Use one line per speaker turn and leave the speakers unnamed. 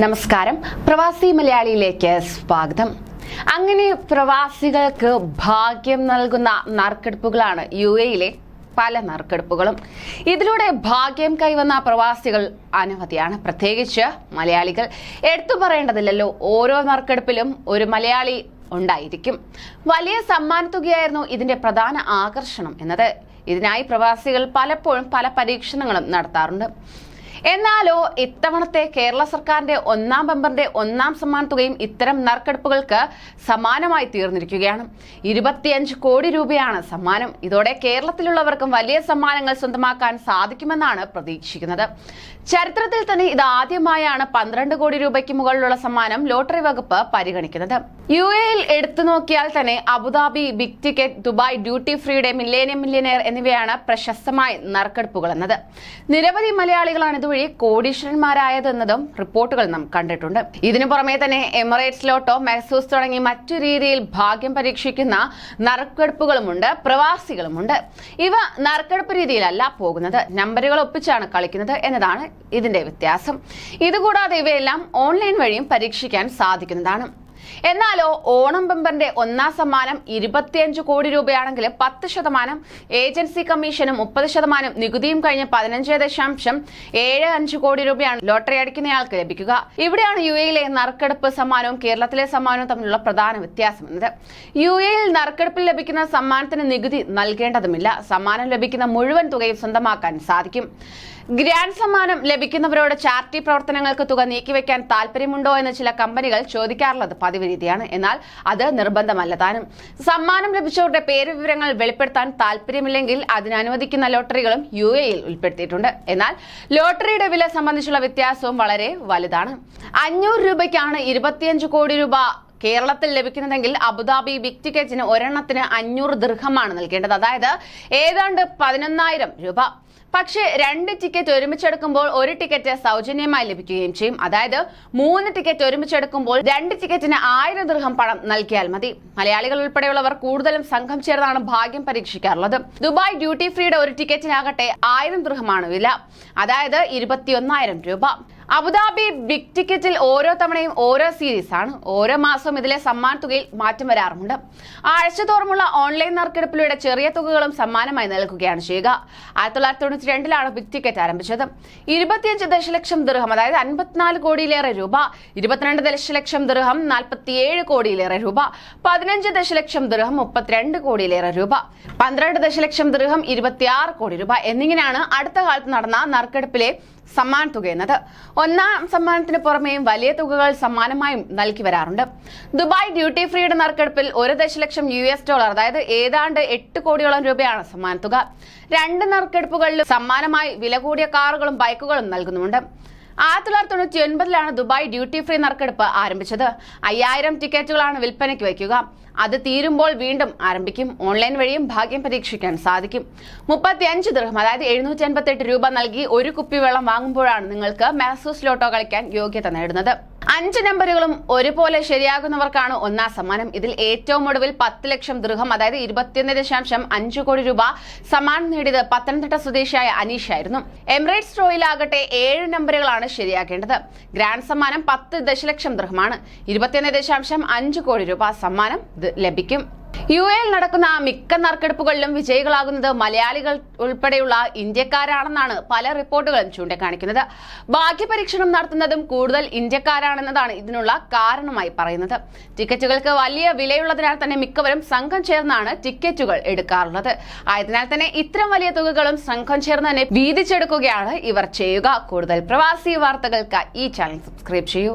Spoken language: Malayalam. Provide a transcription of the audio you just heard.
നമസ്കാരം. പ്രവാസി മലയാളിയിലേക്ക് സ്വാഗതം. അങ്ങനെ പ്രവാസികൾക്ക് ഭാഗ്യം നൽകുന്ന നറുക്കെടുപ്പുകളാണ് യു എയിലെ പല നറുക്കെടുപ്പുകളും. ഇതിലൂടെ ഭാഗ്യം കൈവന്ന പ്രവാസികൾ അനവധിയാണ്. പ്രത്യേകിച്ച് മലയാളികൾ. എടുത്തു പറയേണ്ടതില്ലല്ലോ ഓരോ നറുക്കെടുപ്പിലും ഒരു മലയാളി ഉണ്ടായിരിക്കും. വലിയ സമ്മാനത്തുകയായിരുന്നു ഇതിന്റെ പ്രധാന ആകർഷണം എന്നത്. ഇതിനായി പ്രവാസികൾ പലപ്പോഴും പല പരീക്ഷണങ്ങളും നടത്താറുണ്ട്. എന്നാലോ ഇത്തവണത്തെ കേരള സർക്കാരിന്റെ ഒന്നാം ബമ്പറിന്റെ ഒന്നാം സമ്മാന തുകയും ഇത്തരം നറുക്കെടുപ്പുകൾക്ക് സമാനമായി തീർന്നിരിക്കുകയാണ്. ഇരുപത്തിയഞ്ച് കോടി രൂപയാണ് സമ്മാനം. ഇതോടെ കേരളത്തിലുള്ളവർക്കും വലിയ സമ്മാനങ്ങൾ സ്വന്തമാക്കാൻ സാധിക്കുമെന്നാണ് പ്രതീക്ഷിക്കുന്നത്. ചരിത്രത്തിൽ തന്നെ ഇത് ആദ്യമായാണ് പന്ത്രണ്ട് കോടി രൂപയ്ക്ക് മുകളിലുള്ള സമ്മാനം ലോട്ടറി വകുപ്പ് പരിഗണിക്കുന്നത്. യു എയിൽ എടുത്തു നോക്കിയാൽ തന്നെ Abu Dhabi big ticket Dubai duty ഫ്രീയുടെ millennium millionaire എന്നിവയാണ് പ്രശസ്തമായ നറുക്കെടുപ്പുകൾ എന്നത്. നിരവധി മലയാളികളാണ് ഇതുവഴി കോടീശ്വരന്മാരായതെന്നതും റിപ്പോർട്ടുകൾ നാം കണ്ടിട്ടുണ്ട്. ഇതിനു പുറമെ തന്നെ എമിറേറ്റ്സ് ലോട്ടോ മെക്സൂസ് തുടങ്ങി മറ്റു രീതിയിൽ ഭാഗ്യം പരീക്ഷിക്കുന്ന നറുക്കെടുപ്പുകളുമുണ്ട് പ്രവാസികളുമുണ്ട്. ഇവ നറുക്കെടുപ്പ് രീതിയിലല്ല പോകുന്നത് നമ്പറുകൾ ഒപ്പിച്ചാണ് കളിക്കുന്നത് എന്നതാണ് ഇതിന്റെ വ്യത്യാസം. ഇതുകൂടാതെ ഇവയെല്ലാം ഓൺലൈൻ വഴിയും പരീക്ഷിക്കാൻ സാധിക്കുന്നതാണ്. എന്നാലോ ഓണം ബമ്പറിന്റെ ഒന്നാം സമ്മാനം ഇരുപത്തിയഞ്ച് കോടി രൂപയാണെങ്കിൽ പത്ത് ശതമാനം ഏജൻസി കമ്മീഷനും മുപ്പത് ശതമാനം നികുതിയും കഴിഞ്ഞ് പതിനഞ്ച് ദശാംശം ഏഴ് അഞ്ച് കോടി രൂപയാണ് ലോട്ടറി അടിക്കുന്നയാൾക്ക് ലഭിക്കുക. ഇവിടെയാണ് യു എയിലെ നറുക്കെടുപ്പ് സമ്മാനവും കേരളത്തിലെ സമ്മാനവും തമ്മിലുള്ള പ്രധാന വ്യത്യാസം എന്നത്. യു എയിൽ നറുക്കെടുപ്പിൽ ലഭിക്കുന്ന സമ്മാനത്തിന് നികുതി നൽകേണ്ടതുമില്ല. സമ്മാനം ലഭിക്കുന്ന മുഴുവൻ തുകയും സ്വന്തമാക്കാൻ സാധിക്കും. ഗ്രാൻഡ് സമ്മാനം ലഭിക്കുന്നവരോട് ചാരിറ്റി പ്രവർത്തനങ്ങൾക്ക് തുക നീക്കിവെക്കാൻ താല്പര്യമുണ്ടോ എന്ന് ചില കമ്പനികൾ ചോദിക്കാറുള്ളത് പതിവ് രീതിയാണ്. എന്നാൽ അത് നിർബന്ധമല്ല. താനും സമ്മാനം ലഭിച്ചവരുടെ പേര് വിവരങ്ങൾ വെളിപ്പെടുത്താൻ താല്പര്യമില്ലെങ്കിൽ അതിനനുവദിക്കുന്ന ലോട്ടറികളും യു എയിൽ ഉൾപ്പെടുത്തിയിട്ടുണ്ട്. എന്നാൽ ലോട്ടറിയുടെ വില സംബന്ധിച്ചുള്ള വ്യത്യാസവും വളരെ വലുതാണ്. അഞ്ഞൂറ് രൂപയ്ക്കാണ് ഇരുപത്തിയഞ്ച് കോടി രൂപ കേരളത്തിൽ ലഭിക്കുന്നതെങ്കിൽ അബുദാബി ബിഗ് ടിക്കറ്റിന് ഒരെണ്ണത്തിന് അഞ്ഞൂറ് ദീർഘമാണ് നൽകേണ്ടത്. അതായത് ഏതാണ്ട് പതിനൊന്നായിരം രൂപ. പക്ഷേ രണ്ട് ടിക്കറ്റ് ഒരുമിച്ചെടുക്കുമ്പോൾ ഒരു ടിക്കറ്റ് സൗജന്യമായി ലഭിക്കുകയും ചെയ്യും. അതായത് മൂന്ന് ടിക്കറ്റ് ഒരുമിച്ചെടുക്കുമ്പോൾ രണ്ട് ടിക്കറ്റിന് ആയിരം ദൃഹം പണം നൽകിയാൽ മതി. മലയാളികൾ ഉൾപ്പെടെയുള്ളവർ കൂടുതലും സംഘം ചേർന്നാണ് ഭാഗ്യം പരീക്ഷിക്കാറുള്ളത്. ദുബായ് ഡ്യൂട്ടി ഫ്രീയുടെ ഒരു ടിക്കറ്റിനാകട്ടെ ആയിരം ദൃഹമാണ് വില. അതായത് ഇരുപത്തിയൊന്നായിരം രൂപ. അബുദാബി ബിഗ് ടിക്കറ്റിൽ ഓരോ തവണയും ഓരോ സീരീസ് ആണ്. ഓരോ മാസവും ഇതിലെ സമ്മാന തുകയിൽ മാറ്റം വരാറുമുണ്ട് ആഴ്ച തോറുമുള്ള ഓൺലൈൻ നറുക്കെടുപ്പിലൂടെ ചെറിയ തുകകളും സമ്മാനമായി നൽകുകയാണ് ചെയ്യുക. ആയിരത്തി തൊള്ളായിരത്തി തൊണ്ണൂറ്റി രണ്ടിലാണ് ബിഗ് ടിക്കറ്റ് ആരംഭിച്ചത്. ഇരുപത്തിയഞ്ച് ദശലക്ഷം ദൃഹം അതായത് അൻപത്തിനാല് കോടിയിലേറെ രൂപ. ഇരുപത്തിരണ്ട് ദശലക്ഷം ദൃഹം നാൽപ്പത്തിയേഴ് കോടിയിലേറെ രൂപ. പതിനഞ്ച് ദശലക്ഷം ദൃഹം മുപ്പത്തിരണ്ട് കോടിയിലേറെ രൂപ. പന്ത്രണ്ട് ദശലക്ഷം ദൃഹം ഇരുപത്തിയാറ് കോടി രൂപ. എന്നിങ്ങനെയാണ് അടുത്ത കാലത്ത് നടന്ന നറുക്കെടുപ്പിലെ സമ്മാന തുക എന്നത്. ഒന്നാം സമ്മാനത്തിന് പുറമേയും വലിയ തുകകൾ സമ്മാനമായും നൽകി വരാറുണ്ട്. ദുബായ് ഡ്യൂട്ടി ഫ്രീയുടെ നറുക്കെടുപ്പിൽ ഒരു ദശലക്ഷം യു എസ് ഡോളർ അതായത് ഏതാണ്ട് എട്ട് കോടിയോളം രൂപയാണ് സമ്മാന തുക. രണ്ട് നറുക്കെടുപ്പുകളിലും സമ്മാനമായി വില കൂടിയ കാറുകളും ബൈക്കുകളും നൽകുന്നുമുണ്ട്. ആയിരത്തി തൊള്ളായിരത്തി തൊണ്ണൂറ്റി ഒൻപതിലാണ് ദുബായ് ഡ്യൂട്ടി ഫ്രീ നറുക്കെടുപ്പ് ആരംഭിച്ചത്. അയ്യായിരം ടിക്കറ്റുകളാണ് വിൽപ്പനയ്ക്ക് വയ്ക്കുക. അത് തീരുമ്പോൾ വീണ്ടും ആരംഭിക്കും. ഓൺലൈൻ വഴിയും ഭാഗ്യം പരീക്ഷിക്കാൻ സാധിക്കും. മുപ്പത്തി അഞ്ച് ദൃഹം അതായത് എഴുന്നൂറ്റി അൻപത്തെട്ട് രൂപ നൽകി ഒരു കുപ്പി വെള്ളം വാങ്ങുമ്പോഴാണ് നിങ്ങൾക്ക് മാസൂസ് ലോട്ടോ കളിക്കാൻ യോഗ്യത നേടുന്നത്. അഞ്ച് നമ്പറുകളും ഒരുപോലെ ശരിയാകുന്നവർക്കാണ് ഒന്നാം സമ്മാനം. ഇതിൽ ഏറ്റവും ഒടുവിൽ പത്ത് ലക്ഷം ദൃഹം അതായത് ഇരുപത്തിയൊന്ന് ദശാംശം അഞ്ച് കോടി രൂപ സമ്മാനം നേടിയത് പത്തനംതിട്ട സ്വദേശിയായ അനീഷ് ആയിരുന്നു എമിറേറ്റ്സ് റോയിലാകട്ടെ ഏഴ് നമ്പറുകളാണ് ശരിയാക്കേണ്ടത് ഗ്രാൻഡ് സമ്മാനം പത്ത് ദശലക്ഷം ദൃഹമാണ്. ഇരുപത്തിയൊന്ന് ദശാംശം അഞ്ച് കോടി രൂപ സമ്മാനം ലഭിക്കും. യു എയിൽ നടക്കുന്ന മിക്ക നറുക്കെടുപ്പുകളിലും വിജയികളാകുന്നത് മലയാളികൾ ഉൾപ്പെടെയുള്ള ഇന്ത്യക്കാരാണെന്നാണ് പല റിപ്പോർട്ടുകളും ചൂണ്ടിക്കാണിക്കുന്നത്. ഭാഗ്യപരീക്ഷണം നടത്തുന്നതും കൂടുതൽ ഇന്ത്യക്കാരാണെന്നതാണ് ഇതിനുള്ള കാരണമായി പറയുന്നത്. ടിക്കറ്റുകൾക്ക് വലിയ വിലയുള്ളതിനാൽ തന്നെ മിക്കവരും സംഘം ചേർന്നാണ് ടിക്കറ്റുകൾ എടുക്കാറുള്ളത്. ആയതിനാൽ തന്നെ ഇത്തരം വലിയ തുകകളും സംഘം ചേർന്ന് തന്നെ വീതിച്ചെടുക്കുകയാണ് ഇവർ ചെയ്യുക. കൂടുതൽ പ്രവാസി വാർത്തകൾക്ക് ഈ ചാനൽ സബ്സ്ക്രൈബ് ചെയ്യൂ.